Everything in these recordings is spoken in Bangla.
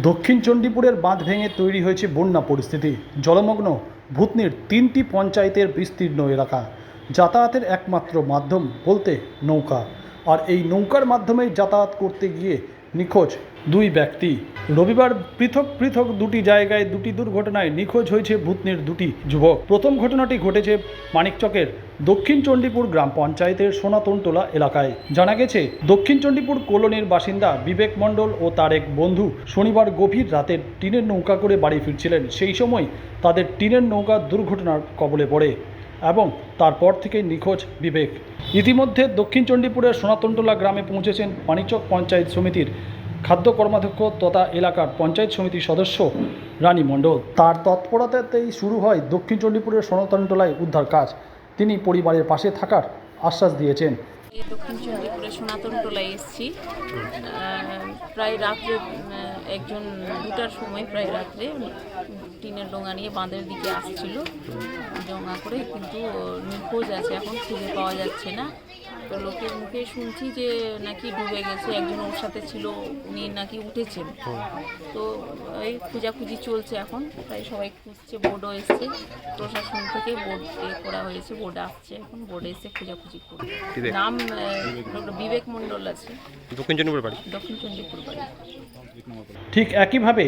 দক্ষিণ চণ্ডীপুরের বাঁধ ভেঙে তৈরি হয়েছে বন্যা পরিস্থিতি। জলমগ্ন ভূতনির তিনটি পঞ্চায়েতের বিস্তীর্ণ এলাকা। যাতায়াতের একমাত্র মাধ্যম বলতে নৌকা। আর এই নৌকার মাধ্যমেই যাতায়াত করতে গিয়ে নিখোঁজ দুই ব্যক্তি। রবিবার পৃথক পৃথক দুটি জায়গায় দুটি দুর্ঘটনায় নিখোঁজ হয়েছে ভূতনির দুটি যুবক। প্রথম ঘটনাটি ঘটেছে মানিকচকের দক্ষিণ চণ্ডীপুর গ্রাম পঞ্চায়েতের সোনাতনটোলা এলাকায়। জানা গেছে, দক্ষিণ চণ্ডীপুর কলোনির বাসিন্দা বিবেক মণ্ডল ও তার এক বন্ধু শনিবার গভীর রাতে টিনের নৌকা করে বাড়ি ফিরছিলেন। সেই সময় তাদের টিনের নৌকা দুর্ঘটনার কবলে পড়ে এবং তারপর থেকে নিখোঁজ বিবেক। ইতিমধ্যে দক্ষিণ চণ্ডীপুরের সোনাতনটোলা গ্রামে পৌঁছেছেন পানিচক পঞ্চায়েত সমিতির খাদ্য কর্মাধ্যক্ষ তথা এলাকার পঞ্চায়েত সমিতির সদস্য রানী মণ্ডল। তার তৎপরতাতেই শুরু হয় দক্ষিণ চণ্ডীপুরের সনাতনটোলায় উদ্ধার কাজ। তিনি পরিবারের পাশে থাকার আশ্বাস দিয়েছেন। দক্ষিণ চণ্ডীপুরে সনাতন টোলায় এসেছি প্রায় রাত্রে একজন দুটার সময় প্রায় রাত্রে টিনের ডোঙা নিয়ে বাঁধের দিকে আসছিল। ডোঙা করে কিন্তু নিখোঁজ আছে। এখন খুঁজে পাওয়া যাচ্ছে না। তো লোকের মুখে শুনছি যে নাকি ডুবে গেছে একজন ওর সাথে ছিল উনি নাকি উঠেছেন। তো এই খোঁজাখুঁজি চলছে এখন। প্রায় সবাই খুঁজছে বোর্ডও এসছে। প্রশাসন থেকে বোর্ড এ করা হয়েছে বোর্ড আসছে এখন বোর্ডে এসে খোঁজাখুঁজি করবে। নাম ডক্টর বিবেক মণ্ডল আছে। দক্ষিণ চন্দ্রপুর বাড়ি। দক্ষিণ চণ্ডীপুর বাড়ি। ঠিক একইভাবে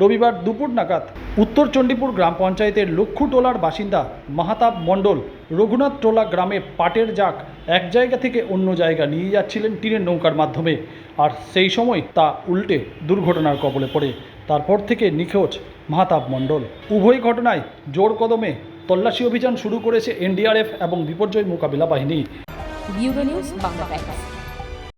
রবিবার দুপুর নাগাদ উত্তর চণ্ডীপুর গ্রাম পঞ্চায়েতের লক্ষ্যুটোলার বাসিন্দা মাহাতাব মণ্ডল রঘুনাথ টোলা গ্রামে পাটের জাক এক জায়গা থেকে অন্য জায়গা নিয়ে যাচ্ছিলেন টিনের নৌকার মাধ্যমে। আর সেই সময় তা উল্টে দুর্ঘটনার কবলে পড়ে। তারপর থেকে নিখোঁজ মাহাতাব মণ্ডল। উভয় ঘটনায় জোর কদমে তল্লাশি অভিযান শুরু করেছে এনডিআরএফ এবং বিপর্যয় মোকাবিলা বাহিনী। বাংলা